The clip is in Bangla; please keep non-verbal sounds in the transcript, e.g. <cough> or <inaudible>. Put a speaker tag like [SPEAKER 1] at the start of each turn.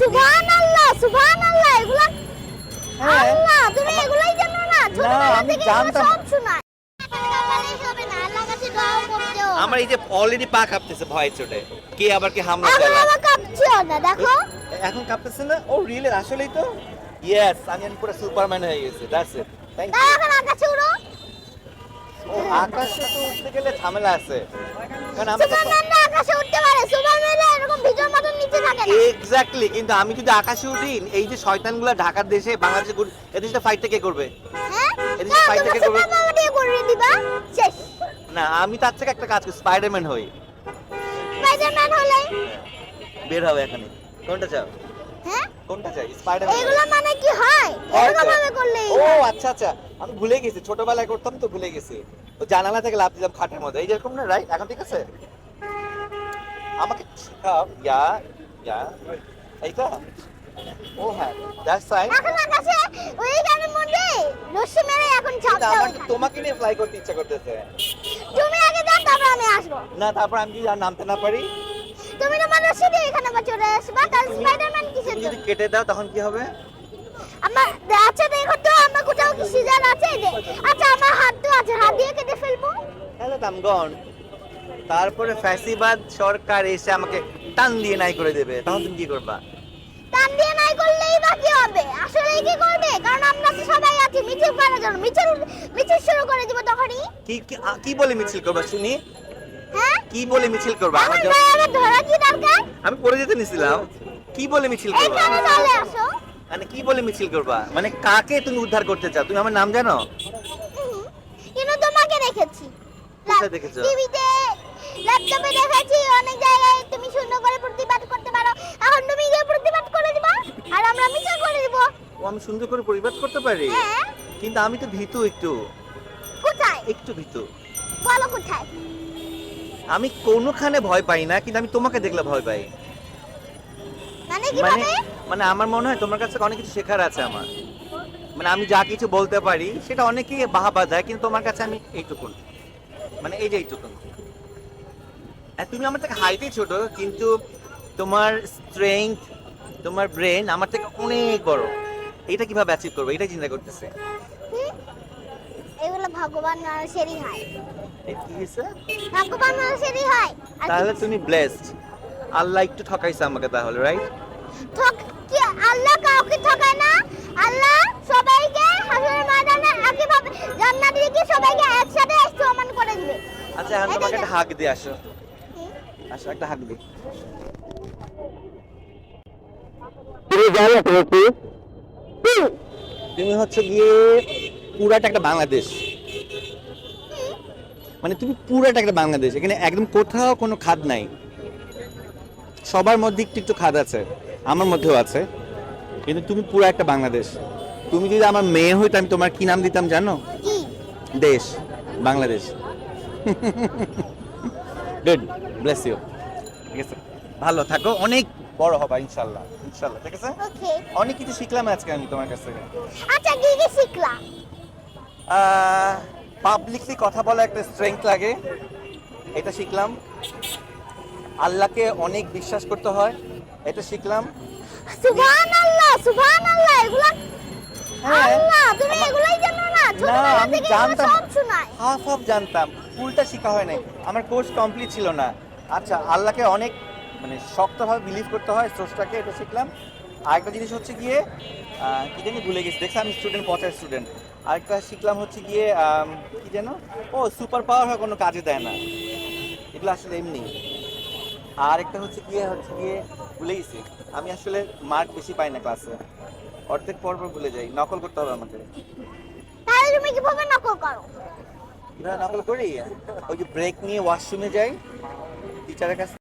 [SPEAKER 1] সুবহানাল্লাহ সুবহানাল্লাহ এগুলা
[SPEAKER 2] হ্যাঁ।
[SPEAKER 1] আল্লাহ তুমি এগুলাই জানো না। ছোটবেলা থেকে সব
[SPEAKER 2] আমার এই যে অলরেডি পা কাঁপতেছে ভয় চোটে। কে আবার কে হামলা
[SPEAKER 1] এখন আমার কাঁপছেও না দেখো।
[SPEAKER 2] এখন কাঁপতেছে না? ও রিয়েল আসলেই তো? ইয়েস আমি পুরো সুপারম্যান হয়ে গেছি দ্যাটস ইট থ্যাংক
[SPEAKER 1] তাই এখন আকাশে উড়ো।
[SPEAKER 2] ও আকাশে তো উঠতে গেলে ঝামেলা আছে। কারণ আমি
[SPEAKER 1] সুপারম্যান না আকাশে উঠতে পারে সুপারম্যান থাকে না।
[SPEAKER 2] এক্স্যাক্টলি কিন্তু আমি যদি আকাশে উঠি এই যে শয়তানগুলো ঢাকার দেশে বাংলাদেশে ঘুর- এদেশে ফাইটটা কে করবে?
[SPEAKER 1] হ্যাঁ?
[SPEAKER 2] এদিকে
[SPEAKER 1] না,
[SPEAKER 2] থেকে করবে।
[SPEAKER 1] সুপারম্যান দিয়ে করে দিবা। শেষ।
[SPEAKER 2] না আমি তার থেকে একটা কাজ করি স্পাইডারম্যান হই।
[SPEAKER 1] স্পাইডারম্যান হলে?
[SPEAKER 2] বের হবে এখানে। কোনটা চাও?
[SPEAKER 1] হ্যাঁ?
[SPEAKER 2] কোনটা চাই? স্পাইডারম্যান
[SPEAKER 1] এগুলো মানে কি হয়? এরকম ভাবে করলেই
[SPEAKER 2] ও আচ্ছা আচ্ছা। আমি ভুলে গেছি ছোটবেলায় করতাম তো ভুলে গেছি। তো জানালা থেকে লাভ দিলাম খাটের মধ্যে। এই যেরকম না রাইট এখন ঠিক আছে? আমাকে শেখাও ইয়া ইয়া এইটা ও হ্যাঁ দ্যাটস ফাইন
[SPEAKER 1] এখন আকাশে ওইখানের মধ্যে রশ্মি মেরে এখন ছাপ দাও।
[SPEAKER 2] তোমাকে নিয়ে ফ্লাই করতে ইচ্ছা করতেছে।
[SPEAKER 1] তুমি আগে যাও তারপর আমি আসব।
[SPEAKER 2] না তারপর আমি যদি আর নামতে না পারি।
[SPEAKER 1] তুমি তোমার রশ্মি দিয়ে এখানে আবার চলে আসবা তাহলে স্পাইডারম্যান কিসের
[SPEAKER 2] যদি কেটে দাও তখন কি হবে?
[SPEAKER 1] আমার আচ্ছা দেখো তো আমার কোথাও কি সিজার আছে? আচ্ছা আমার হাত তো আছে হাত দিয়ে কেটে ফেলব।
[SPEAKER 2] তাহলে দাম গন তারপরে ফ্যাসিবাদ সরকার এসে আমাকে টান দিয়ে নাই করে দেবে। তখন তুমি কি করবা?
[SPEAKER 1] টান দিয়ে নাই করলেই বা কি হবে? আসলে কি করবে? কারণ আমরা তো সবাই আছি মিছিল করার জন্য। মিছিল মিছিল শুরু করে দিব তখনই।
[SPEAKER 2] কি কি- কি বলে মিছিল করবা শুনি?
[SPEAKER 1] হ্যাঁ?
[SPEAKER 2] কি বলে মিছিল করবা? আমার
[SPEAKER 1] ভাই আমার ধরা কি দরকার?
[SPEAKER 2] আমি পড়ে যেতে নিছিলাম। কি বলে মিছিল করবা?
[SPEAKER 1] এইখানে চলে আসো।
[SPEAKER 2] মানে কি বলে মিছিল করবা? মানে কাকে তুমি উদ্ধার করতে চাও? তুমি আমার নাম জানো?
[SPEAKER 1] কিন্তু তোমাকে দেখেছি।
[SPEAKER 2] কোথায় দেখেছ?
[SPEAKER 1] টিভিতে ল্যাপটপে দেখেছি অনেক জায়গায় তুমি সুন্দর করে প্রতিবাদ করতে পারো। এখন তুমি গিয়ে প্রতিবাদ করে দিবা আর আমরা মিছিল করে দিব।
[SPEAKER 2] ও আমি সুন্দর করে পরিবাদ করতে পারি?
[SPEAKER 1] হ্যাঁ।
[SPEAKER 2] কিন্তু আমি তো ভীতু একটু।
[SPEAKER 1] কোথায়?
[SPEAKER 2] একটু ভীতু।
[SPEAKER 1] বলো কোথায়?
[SPEAKER 2] আমি কোনোখানে ভয় পাই না কিন্তু আমি তোমাকে দেখলে ভয় পাই।
[SPEAKER 1] মানে
[SPEAKER 2] মানে
[SPEAKER 1] কীভাবে
[SPEAKER 2] মানে আমার মনে হয় তোমার কাছে অনেক কিছু শেখার আছে আমার। মানে আমি যা কিছু বলতে পারি সেটা অনেকেই বাহাবা দেয় কিন্তু তোমার কাছে আমি এইটুকুন। মানে এই যে এইটুকুন। তুমি আমার থেকে হাইটে ছোট কিন্তু তোমার স্ট্রেংথ তোমার ব্রেন আমার থেকে অনেক বড়। এটা কীভাবে অ্যাচিভ করব এটাই চিন্তা করতেছে।
[SPEAKER 1] এগুলো ভগবান মানুষেরই হয়। ভগবান মানুষেরই হয়।
[SPEAKER 2] তাহলে তুমি ব্লেসড আল্লাহ একটু ঠকাইছে আমাকে তাহলে রাইট
[SPEAKER 1] ঠক কি? আল্লাহ কাউকে ঠকায় না। আল্লাহ সবাইকে হাসরের ময়দানে একইভাবে জান্নাতে রেখে সবাইকে একসাথে সমান করে দিবে?
[SPEAKER 2] আচ্ছা এখন তোমাকে একটা হাক দিয়ে আসো। আসো একটা হাক দিই।
[SPEAKER 3] তুমি
[SPEAKER 2] হচ্ছে গিয়ে পুরাটা একটা বাংলাদেশ। মানে তুমি পুরাটা একটা বাংলাদেশ। এখানে একদম কোথাও কোনো খাদ নাই। সবার মধ্যে একটু একটু খাদ আছে আমার মধ্যেও আছে। কিন্তু তুমি পুরো একটা বাংলাদেশ। তুমি যদি আমার মেয়ে হইতো আমি তোমার কি নাম দিতাম জানো? দেশ বাংলাদেশ। <laughs> গুড ব্লেস ইউ ঠিক আছে? ভালো থাকো। অনেক বড় হবা ইনশাল্লাহ। ইনশাল্লাহ ঠিক আছে?
[SPEAKER 1] ওকে
[SPEAKER 2] অনেক কিছু শিখলাম আজকে আমি তোমার কাছ থেকে।
[SPEAKER 1] আচ্ছা কি কি শিখলা
[SPEAKER 2] পাবলিকলি কথা বলা একটা স্ট্রেংথ লাগে। এটা শিখলাম। আল্লাহকে অনেক বিশ্বাস করতে হয়। এটা শিখলাম।
[SPEAKER 1] সুবহানাল্লাহ সুবহানাল্লাহ এগুলা
[SPEAKER 2] হ্যাঁ।
[SPEAKER 1] আল্লাহ তুমি এগুলাই জানো না? ছোটবেলা থেকে সব শোনায়।
[SPEAKER 2] হাফ হাফ জানতাম। ফুলটা শেখা হয় নাই। আমার কোর্স কমপ্লিট ছিল না। আচ্ছা আল্লাহকে অনেক মানে শক্তভাবে বিলিভ করতে হয় স্রষ্টাকে এটা শিখলাম। আরেকটা জিনিস হচ্ছে গিয়ে কি জানি ভুলে গেছি দেখছি আমি স্টুডেন্ট পচার স্টুডেন্ট আরেকটা শিখলাম হচ্ছে গিয়ে কি যেন? ও সুপার পাওয়ার হয় কোনো কাজে দেয় না। এগুলো আসলে এমনি। আর একটা হচ্ছে গিয়ে হচ্ছে গিয়ে ভুলে গেছি। আমি আসলে মার্ক বেশি পাই না ক্লাসে অর্ধেক পর পর ভুলে যাই। নকল করতে হবে আমাকে।
[SPEAKER 1] তাহলে তুমি কীভাবে নকল করো?
[SPEAKER 2] কীভাবে নকল করি। ওই যে ব্রেক নিয়ে ওয়াশরুমে যাই। টিচারের কাছে